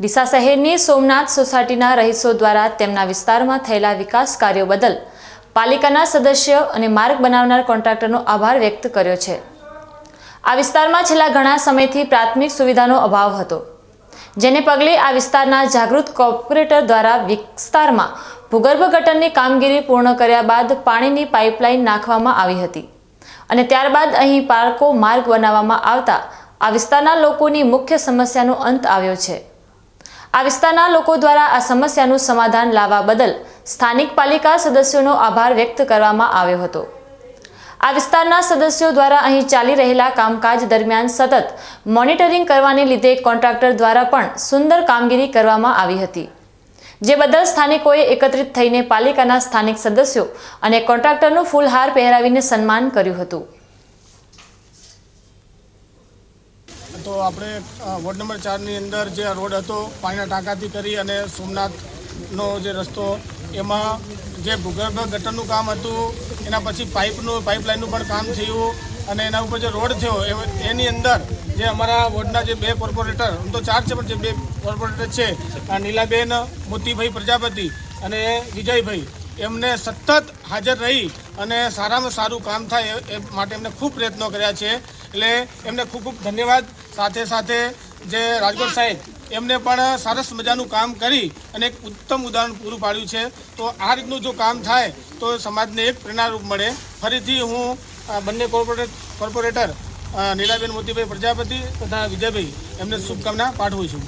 ડીસા શહેરની સોમનાથ સોસાયટીના રહીશો દ્વારા તેમના વિસ્તારમાં થયેલા વિકાસ કાર્યો બદલ પાલિકાના સદસ્ય અને માર્ગ બનાવનાર કોન્ટ્રાક્ટરનો આભાર વ્યક્ત કર્યો છે. આ વિસ્તારમાં છેલ્લા ઘણા સમયથી પ્રાથમિક સુવિધાનો અભાવ હતો, જેને પગલે આ વિસ્તારના જાગૃત કોર્પોરેટર દ્વારા વિસ્તારમાં ભૂગર્ભ ગટરની કામગીરી પૂર્ણ કર્યા બાદ પાણીની પાઇપલાઇન નાખવામાં આવી હતી અને ત્યારબાદ અહીં પાર્કો માર્ગ બનાવવામાં આવતા આ વિસ્તારના લોકોની મુખ્ય સમસ્યાનો અંત આવ્યો છે. આ વિસ્તારના લોકો દ્વારા આ સમસ્યાનું સમાધાન લાવવા બદલ સ્થાનિક પાલિકા સદસ્યોનો આભાર વ્યક્ત કરવામાં આવ્યો હતો. આ વિસ્તારના સદસ્યો દ્વારા અહીં ચાલી રહેલા કામકાજ દરમિયાન સતત મોનિટરિંગ કરવાને લીધે કોન્ટ્રાક્ટર દ્વારા પણ સુંદર કામગીરી કરવામાં આવી હતી. જે બદલ સ્થાનિકોએ એકત્રિત થઈને પાલિકાના સ્થાનિક સદસ્યો અને કોન્ટ્રાક્ટરનું ફૂલહાર પહેરાવીને સન્માન કર્યું હતું. તો આપણે વોર્ડ નંબર ચારની અંદર જે રોડ હતો, પાણીના ટાંકાથી કરી અને સોમનાથનો જે રસ્તો, એમાં જે ભૂગર્ભ ગટરનું કામ હતું, એના પછી પાઇપનું, પાઇપલાઇનનું પણ કામ થયું અને એના ઉપર જે રોડ થયો એની અંદર જે અમારા વોર્ડના જે બે કોર્પોરેટર હું તો ચાર છે, પણ જે બે કોર્પોરેટર છે નીલાબેન, મોતીભાઈ પ્રજાપતિ અને વિજયભાઈ, એમને સતત હાજર રહી અને સારામાં સારું કામ થાય એ માટે એમને ખૂબ પ્રયત્નો કર્યા છે. એટલે એમને ખૂબ ખૂબ ધન્યવાદ. સાથે સાથે જે રાજકોટ સાહેબ, એમને પણ સરસ મજાનું કામ કરી અને એક ઉત્તમ ઉદાહરણ પૂરું પાડ્યું છે. તો આ રીતનું જો કામ થાય, તો સમાજને એક પ્રેરણારૂપ મળે. ફરીથી હું બંને કોર્પોરેટ, કોર્પોરેટર નીલાબેન મોતીભાઈ પ્રજાપતિ તથા વિજયભાઈ, એમને શુભકામના પાઠવું છું.